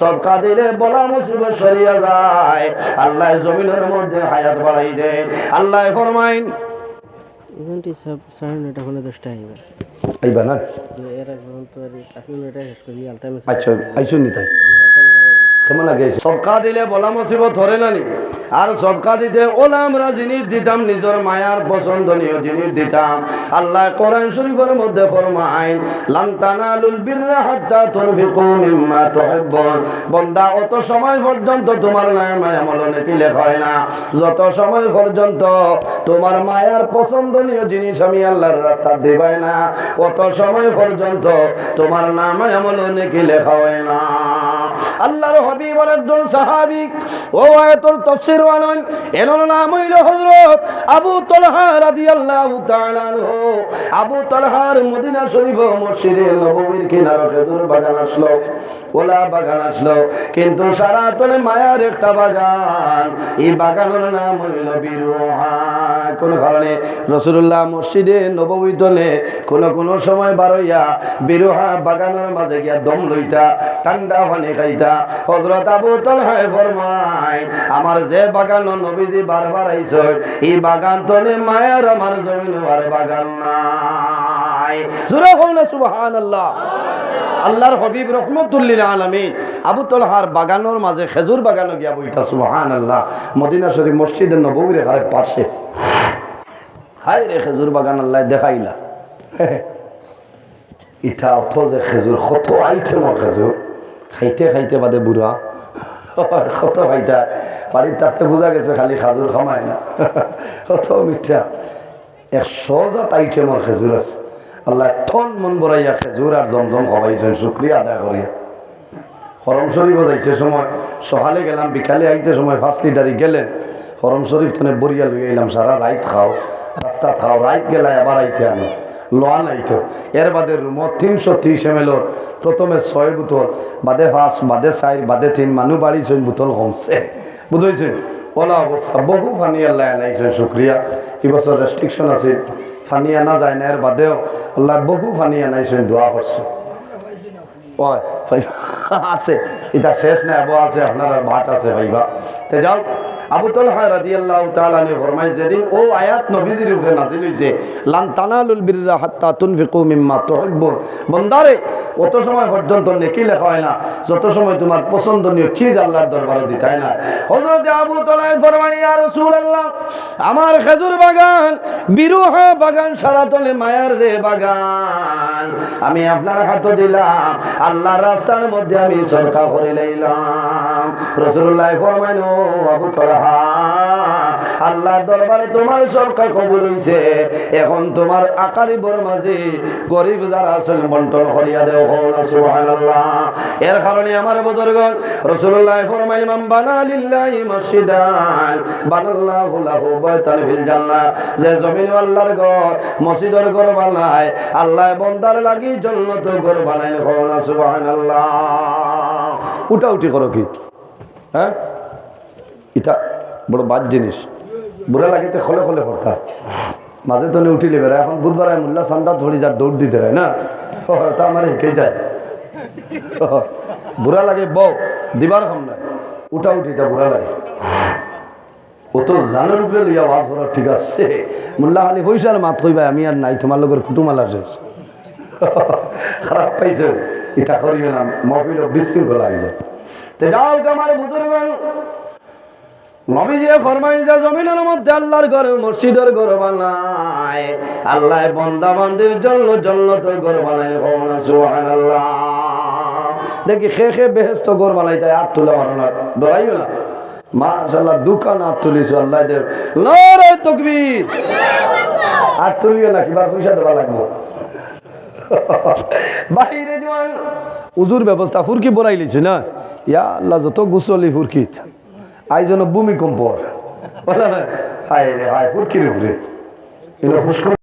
সদকা দিলে বলা মুসিব সরিয়া যায়। আল্লাহ জমিনের মধ্যে হায়াত বাড়াই দে। আল্লাহ ফরমাইন সব সাড়ে নটা হলে দশটা আইবা। আইবা না? এর আগে তো আপনি নয়টা শেষ করি আচ্ছা আইসুন নি তাই? কেমন লাগে সদকা দিলে বলা মুসিবত ধরে নানি আর সদকা দিতে ওলা আমরা জিনিস দিতাম, নিজের মায়ার পছন্দনীয় জিনিস দিতাম। আল্লাহ কোরআন শরীফের মধ্যে ফরমাইন লান তানালুল বিররা হাত্তা তুনফিকু মিম্মা তুহিব্বুন। বান্দা, অত সময় পর্যন্ত তোমার নামে মলনে লেখা হয় না। যত সময় পর্যন্ত তোমার মায়ার পছন্দনীয় জিনিস আমি আল্লাহর রাস্তা দেবাই না, অত সময় পর্যন্ত তোমার নাম মলনে কি লেখা হয় না। আল্লাহর হবিবর একজন সাহাবি, ও আয়াতুল তাফসীর নাম হইল হযরত আবু তালহা আনহু। আবু তালহার মদিনা শরীফ মসজিদে কিনারে খেজুর বাগান আসলো ওলা বাগান আসলো। কিন্তু সারাতনে মায়ার একটা বাগান, এই বাগানের নাম হইল বিরুহা। কোন কারণে রসুল্লাহ মসজিদে নববী তলে কোনো কোনো সময় বারইয়া বিরুহা বাগানের মাঝে গিয়া দম লইতা, ঠান্ডা পানি খাইতা হজরত আবু তলহায় ফরমাই আমার যে বাগান নবীজি বারবার আইস এই বাগান তলে মায়ের, আমার জমিন আর বাগান নাই। জোরে হল না সুবহান আল্লাহ আল্লাহর হবিব রহমতুল্লিল আলমিন আবু তলহার বাগানোর মাঝে খেজুর বাগানো গিয়া বইতা সুবহান আল্লাহ মদিনা শরীফ মসজিদের নবীর ঘরের পাশে। হায় রে খেজুর বাগান আল্লাহ দেখাইলা। ইটা অথ যে খেজুর, কত আইটেমর খেজুর। খাইতে খাইতে বাদে বুড়া কত খাইতা বাড়ির তাতে বোঝা গেছে খালি খাজুর খামায় না কত মিঠা। একশো জাত আইটেমর খেজুর আছে। আল্লাহ থন মন বড়াইয়া খেজুর আর জমজম খাবাইছেন শুক্রিয়া আদায় করিয়া হরম শরীফ যাইতে সময়, সকালে গেলাম, বিকালে আইতে সময় ফার্স্ট লিডারি গেলেন। হরম শরীফ তনে বরিয়া লইয়া এলাম সারা রাইত খাও রাস্তা খাও রাইত গেলা আবার আইতে আনো। লোয়া নাইতো এর বাদে রুমো তিনশো ত্রিশ এম এলর প্রথমে ছয় বোতল, বাদে পাঁচ, বাদে চার বাদে তিন, মানুহ বাড়িছেন বোতল কমছে। বুঝেছেন ওলা অবস্থা বহু ফানি আল্লাহ আনাইছেন শুক্রিয়া এবছর রেস্ট্রিকশন আছে ফানি আনা যায় না এর বাদেও আল্লাহ বহু ফানি আনাইছেন দোয়া করছে হয়। আছে, এটা শেষ না আবু আছে, আপনার ভাট আছে ফাইবা তে যাও, আবু তালহা রাদিয়াল্লাহু তাআলা নে ফরমাই যেদিন ও আয়াত নবীজির উপরে নাজিল হইছে, লান তানালুল বিররা হাত্তা তুনফিকু মিম্মা তুহিব্বুন। বন্দারে, অত সময় পর্যন্ত নেকি লেখা হয় না, যত সময় তোমার পছন্দনীয় চিজ আল্লাহর দরবারে দিতাই না। হযরত আবু তালহা ফরমানি ইয়া রাসূলুল্লাহ, আমার খেজুর বাগান, বিরুহা বাগান, সারা তলে মায়ার যে বাগান, আমি আপনার হাতে দিলাম, আল্লাহর রাস্তার মধ্যে আমি সরকার করে লাইলাম। রসুল্লাহ ফরমাইল আবু তলহা আল্লাহর দরবারে তোমার সরকার কবুল হইছে। এখন তোমার আকারি বর মাঝে গরিব যারা আছেন, বন্টন করিয়া দেও সুবহানাল্লাহ। এর কারণে আমার বুজুর্গ রসুল্লাহ ফরমাইল, মান বানা লিল্লাহি মসজিদান, বানাল্লাহু লাহু বাইতান ফিল জান্নাহ। যে জমিন আল্লাহর ঘর, মসজিদের ঘর বানায়, আল্লাহ বন্দার লাগি জন্নত ঘর বানাইল হলা সুবহানাল্লাহ। উঠা উঠি করো কি? হ্যাঁ? এটা বড় বাদ জিনিস। বুড়া লাগিতে খলে খলে করতা মাঝে তো উঠিলে বেড়া, এখন বুধবার মোল্লা সান্দা ধরি যার দৌড় দিতে রায় না? তা আমার শিখাই যায়। বুড়া লাগে বউ দিবার খাম নাই। উঠা, উঠি তা বুড়া লাগে। ও তো জানের উপরে লইয়া আওয়াজ করার ঠিক আছে। মোল্লা খালি হইছে আর মাত কইবা আমি আর নাই তোমার লগর কুটুমালা শেষ খারাপ পাইছে। ইটা করিও না মহফিল বিশৃঙ্খলা হয়ে যায়। যাও আমার বুজুর্গ নবীজি ফরমাই যে জমিনের মধ্যে আল্লাহর ঘর, মসজিদের ঘর বানায়। আল্লাহ বন্দা বান্দির জন্য জন্নত ঘর বানায় হওয়া সুবহানাল্লাহ। দেখি খে খে বেহেস্ত ঘর বানাই তাই হাত তুলে মারো না, ডরাইও না। মাশাল্লাহ দোকান হাত তুলিছো, আল্লাহ দেব। লরে তকবীর। হাত তুলিও না, কিবার পয়সা দেওয়া লাগবো। বাহিরে জোয়ান। উজুর ব্যবস্থা, ফুরকি বড়াই লিছে না? ইয়া আল্লাহ, যত গুসলি ফুরকিত। আই যেন ভূমিকম্প হায় রে হায় ফুরকির ঘুরে এগুলো